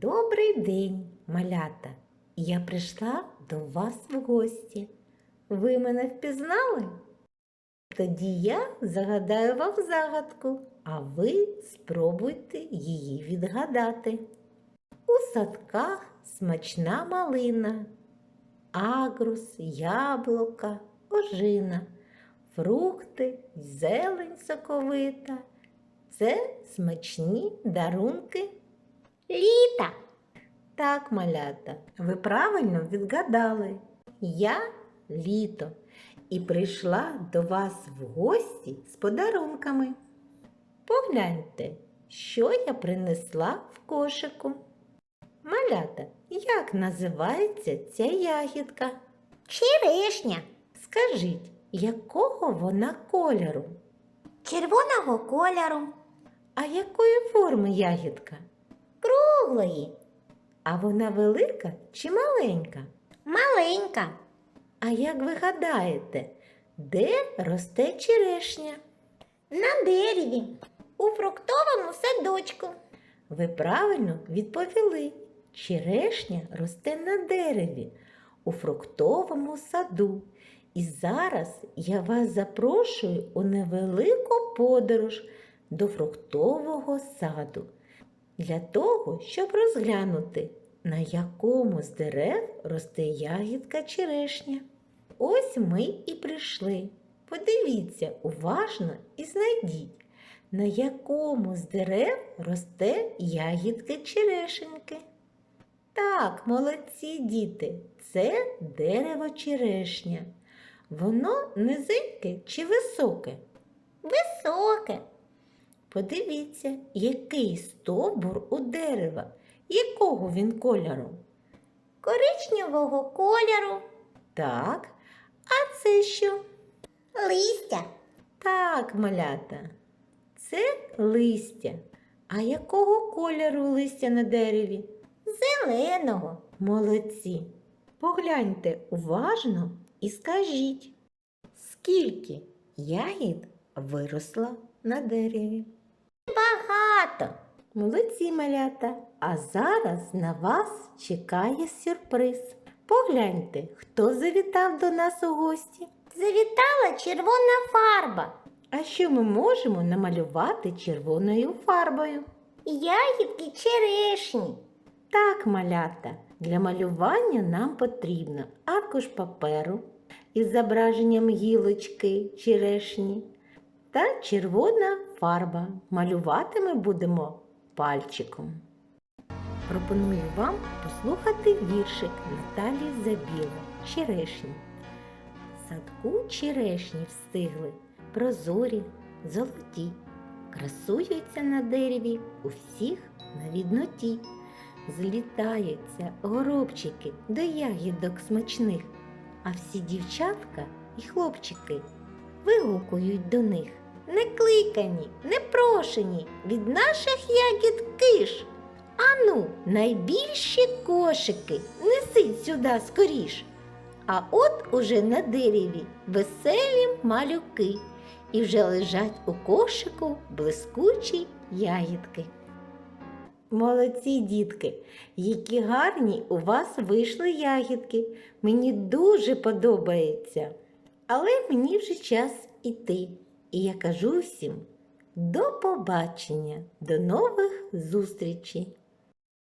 Добрий день, малята! Я прийшла до вас в гості. Ви мене впізнали? Тоді я загадаю вам загадку, а ви спробуйте її відгадати. У садках смачна малина, агрус, яблука, ожина, фрукти, зелень соковита. Це смачні дарунки Літа. так, малята, ви правильно відгадали. Я літо і прийшла до вас в гості з подарунками. Погляньте, що я принесла в кошику. Малята, як називається ця ягідка? Черешня. Скажіть, якого вона кольору? Червоного кольору. А якої форми ягідка? Круглої. А вона велика чи маленька? Маленька. А як ви гадаєте, де росте черешня? На дереві. У фруктовому садочку. Ви правильно відповіли. Черешня росте на дереві у фруктовому саду. І зараз я вас запрошую у невелику подорож до фруктового саду для того, щоб розглянути, на якому з дерев росте ягідка черешня. Ось ми і прийшли. Подивіться уважно і знайдіть, на якому з дерев росте ягідки черешеньки. Так, молодці діти, це дерево черешня. Воно низеньке чи високе? Високе. Подивіться, який стовбур у дерева, якого він кольору. Коричневого кольору. Так, а це що? Листя. Так, малята, це листя. А якого кольору листя на дереві? Зеленого. Молодці. Погляньте уважно і скажіть, скільки ягід виросло на дереві? Молодці, малята. А зараз на вас чекає сюрприз. Погляньте, хто завітав до нас у гості. Завітала червона фарба. А що ми можемо намалювати червоною фарбою? Ягідки черешні. Так, малята, для малювання нам потрібно аркуш паперу із зображенням гілочки черешні та червона фарба. Малювати ми будемо пальчиком. Пропоную вам послухати віршик Наталії Забіло Черешні. Садку черешні встигли, прозорі, золоті, красуються на дереві у всіх на відноті. Злітаються горобчики до ягідок смачних, а всі дівчатка і хлопчики вигукують до них. Не кликані, не прошені від наших ягід киш. Ану, найбільші кошики несіть сюди скоріш. А от уже на дереві веселі малюки і вже лежать у кошику блискучі ягідки. Молодці дітки, які гарні у вас вийшли ягідки. Мені дуже подобається. Але мені вже час іти. І я кажу всім до побачення, до нових зустрічей!